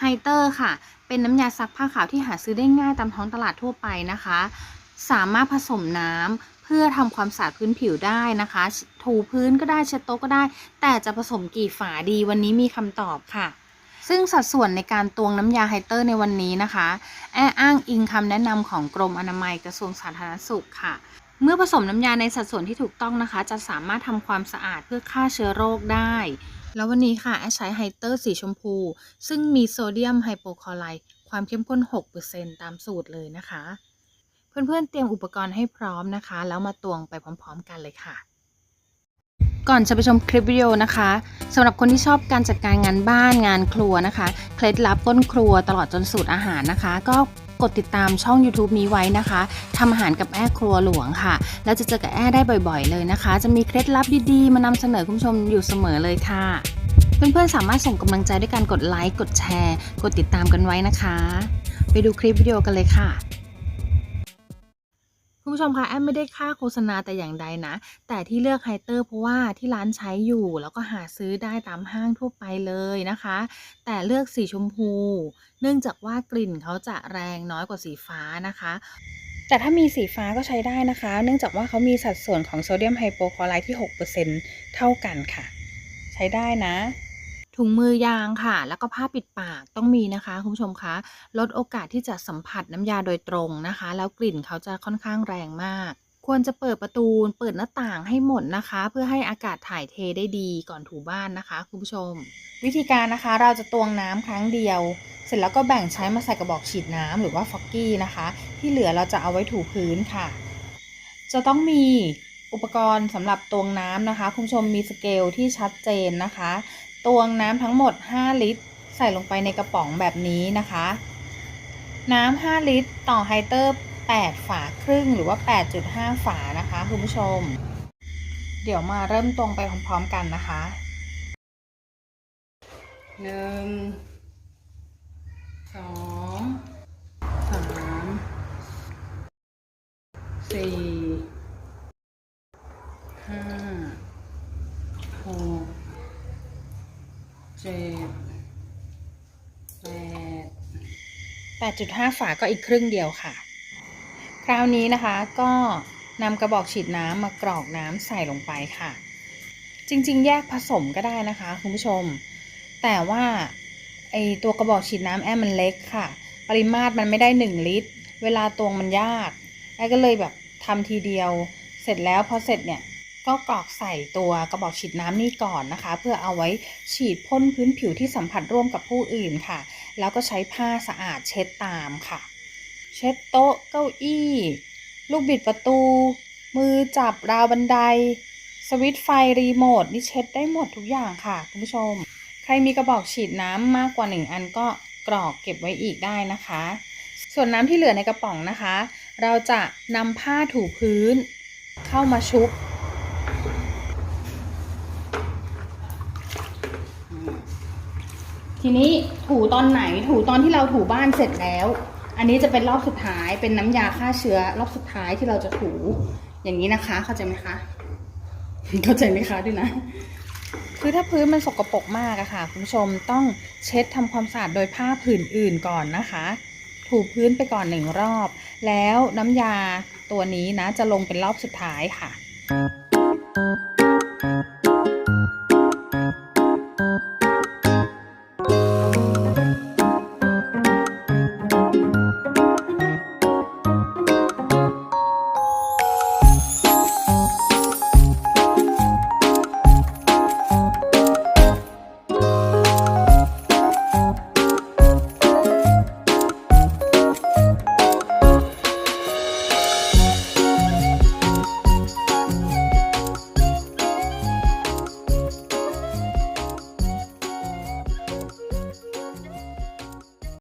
ไฮเตอร์ค่ะ เป็นน้ำยาซักผ้าขาวที่หาซื้อได้ง่ายตามท้องตลาดทั่วไปนะคะ สามารถผสมน้ำเพื่อทำความสะอาดพื้นผิวได้นะคะ ถูพื้นก็ได้เช็ดโต๊ะก็ได้ แต่จะผสมกี่ฝาดีวันนี้มีคำตอบค่ะซึ่งสัดส่วนในการตวงน้ำยาไฮเตอร์ในวันนี้นะคะ แออ้างอิงคำแนะนำของกรมอนามัยกระทรวงสาธารณสุขค่ะ เมื่อผสมน้ำยาในสัดส่วนที่ถูกต้องนะคะ จะสามารถทำความสะอาดเพื่อฆ่าเชื้อโรคได้ แล้ววันนี้ค่ะแอใช้ไฮเตอร์สีชมพู ซึ่งมีโซเดียมไฮโปคลอไรด์ความเข้มข้น 6%ตามสูตรเลยนะคะ เพื่อนๆเตรียมอุปกรณ์ให้พร้อมนะคะ แล้วมาตวงไปพร้อม ๆ กันเลยค่ะก่อนจะไปชมคลิปวิดีโอนะคะสำหรับคนที่ชอบการจัดการงานบ้านงานครัวนะคะ เคล็ดลับก้นครัวตลอดจนสูตรอาหารนะคะ ก็ ดติดตามช่อง YouTube นี้ไว้นะคะทำอาหารกับแอ้ครัวหลวงค่ะ แล้วจะเจอกับแอ้ได้บ่อยๆ เลยนะคะ จะมีเคล็ดลับดีๆ มานำเสนอคุณผู้ชมอยู่เสมอเลยค่ะ เพื่อนๆสามารถส่งกำลังใจด้วยการกดไลค์ กดแชร์ กดติดตามกันไว้นะคะ ไปดูคลิปวิดีโอกันเลยค่ะ คุณผู้ชมคะแอมไม่ได้ค่าโฆษณาแต่อย่างใดนะ แต่ที่เลือกไฮเตอร์เพราะว่าที่ร้านใช้อยู่ แล้วก็หาซื้อได้ตามห้างทั่วไปเลยนะคะ แต่เลือกสีชมพู เนื่องจากว่ากลิ่นเขาจะแรงน้อยกว่าสีฟ้านะคะแต่ถ้ามีสีฟ้าก็ใช้ได้นะคะ เนื่องจากว่าเขามีสัดส่วนของโซเดียมไฮโปคลอไรด์ที่ 6%เท่ากันค่ะ ใช้ได้นะ ถุงมือยางค่ะ แล้วก็ผ้าปิดปากต้องมีนะคะคุณผู้ชมคะ ลดโอกาสที่จะสัมผัสน้ำยาโดยตรงนะคะ แล้วกลิ่นเขาจะค่อนข้างแรงมากควรจะเปิดประตูเปิดหน้าต่างให้หมดนะคะ เพื่อให้อากาศถ่ายเทได้ดีก่อนถูบ้านนะคะ คุณผู้ชม วิธีการนะคะเราจะตวงน้ำครั้งเดียว เสร็จแล้วก็แบ่งใช้มาใส่กระบอกฉีดน้ำหรือว่าฟอกกี้นะคะ ที่เหลือเราจะเอาไว้ถูพื้นค่ะ จะต้องมีอุปกรณ์สำหรับตวงน้ำนะคะ คุณผู้ชมมีสเกลที่ชัดเจนนะคะ ตวงน้ำทั้งหมด 5 ลิตร ใส่ลงไปในกระป๋องแบบนี้นะคะ น้ำ 5 ลิตร ต่อไฮเตอร์ 8 ฝาครึ่งหรือว่า 8.5 ฝานะคะคุณผู้ชม เดี๋ยวมาเริ่มตวงไปพร้อมๆกันนะคะหนึ่งสองสามสี่ห้าหก เจ็ดแปดแปดจุดห้าฝาก็อีกครึ่งเดียวค่ะ คราวนี้นะคะก็นำกระบอกฉีดน้ำมากรอกน้ำใส่ลงไปค่ะ จริงๆ แยกผสมก็ได้นะคะคุณผู้ชม แต่ว่าไอตัวกระบอกฉีดน้ำแอมมันเล็กค่ะ ปริมาตรมันไม่ได้หนึ่งลิตร เวลาตวงมันยากแอมก็เลยแบบทำทีเดียว เสร็จแล้วพอเสร็จเนี่ย ก็กรอกใส่ตัวกระบอกฉีดน้ำนี่ก่อนนะคะ เพื่อเอาไว้ฉีดพ่นพื้นผิวที่สัมผัสร่วมกับผู้อื่นค่ะ แล้วก็ใช้ผ้าสะอาดเช็ดตามค่ะ เช็ดโต๊ะเก้าอี้ ลูกบิดประตู มือจับราวบันได สวิตช์ไฟรีโมทนี่เช็ดได้หมดทุกอย่างค่ะคุณผู้ชม ใครมีกระบอกฉีดน้ำมากกว่าหนึ่งอันก็กรอกเก็บไว้อีกได้นะคะ ส่วนน้ำที่เหลือในกระป๋องนะคะ เราจะนำผ้าถูพื้น เข้ามาชุบ ทีนี้ถูตอนไหนถูตอนที่เราถูบ้านเสร็จแล้ว อันนี้จะเป็นรอบสุดท้ายเป็นน้ำยาฆ่าเชื้อ รอบสุดท้ายที่เราจะถูอย่างนี้นะคะ เข้าใจไหมคะ เข้าใจไหมคะด้วยนะคือถ้าพื้นมันสกปรกมากอะค่ะ คุณผู้ชมต้องเช็ดทำความสะอาดโดยผ้าผืนอื่นก่อนนะคะ ถูพื้นไปก่อนหนึ่งรอบ แล้วน้ำยาตัวนี้นะจะลงเป็นรอบสุดท้ายค่ะ